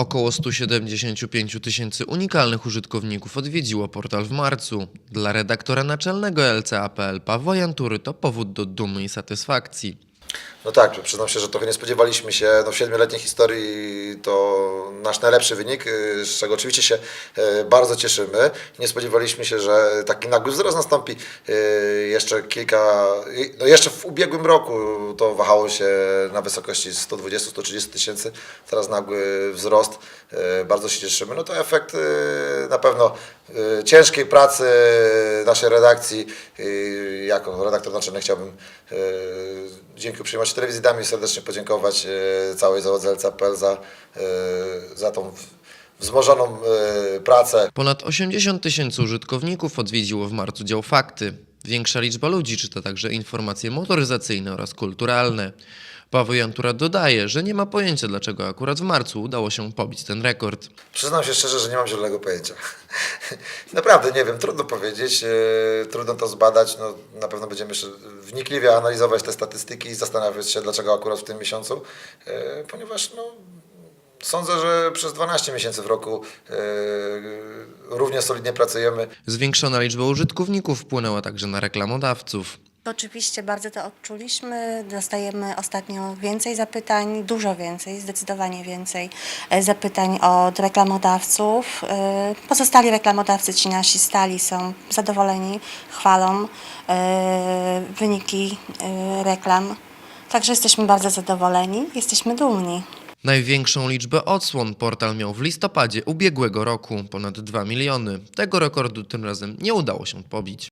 Około 175 tysięcy unikalnych użytkowników odwiedziło portal w marcu. Dla redaktora naczelnego LCA.pl Pawła Jantury to powód do dumy i satysfakcji. No tak, przyznam się, że trochę nie spodziewaliśmy się. No w siedmioletniej historii to nasz najlepszy wynik, y, z czego oczywiście się y, bardzo cieszymy. Nie spodziewaliśmy się, że taki nagły wzrost nastąpi. Y, Jeszcze kilka, no jeszcze w ubiegłym roku to wahało się na wysokości 120-130 tysięcy. Teraz nagły wzrost. Bardzo się cieszymy. No to efekt na pewno ciężkiej pracy naszej redakcji. Jako redaktor naczelny chciałbym dzięki uprzejmości telewizji Dami serdecznie podziękować e, całej załodze LCPL za, e, za tą wzmożoną e, pracę. Ponad 80 tysięcy użytkowników odwiedziło w marcu dział Fakty. Większa liczba ludzi czyta także informacje motoryzacyjne oraz kulturalne. Paweł Jantura dodaje, że nie ma pojęcia, dlaczego akurat w marcu udało się pobić ten rekord. Przyznam się szczerze, że nie mam zielonego pojęcia. Naprawdę nie wiem, trudno powiedzieć, e, trudno to zbadać. No, na pewno będziemy jeszcze wnikliwie analizować te statystyki i zastanawiać się, dlaczego akurat w tym miesiącu, e, ponieważ no, sądzę, że przez 12 miesięcy w roku e, równie solidnie pracujemy. Zwiększona liczba użytkowników wpłynęła także na reklamodawców. Oczywiście bardzo to odczuliśmy. Dostajemy ostatnio więcej zapytań, dużo więcej, zdecydowanie więcej e, zapytań od reklamodawców. E, Pozostali reklamodawcy, ci nasi stali, są zadowoleni, chwalą e, wyniki reklam. Także jesteśmy bardzo zadowoleni, jesteśmy dumni. Największą liczbę odsłon portal miał w listopadzie ubiegłego roku, ponad 2 miliony. Tego rekordu tym razem nie udało się pobić.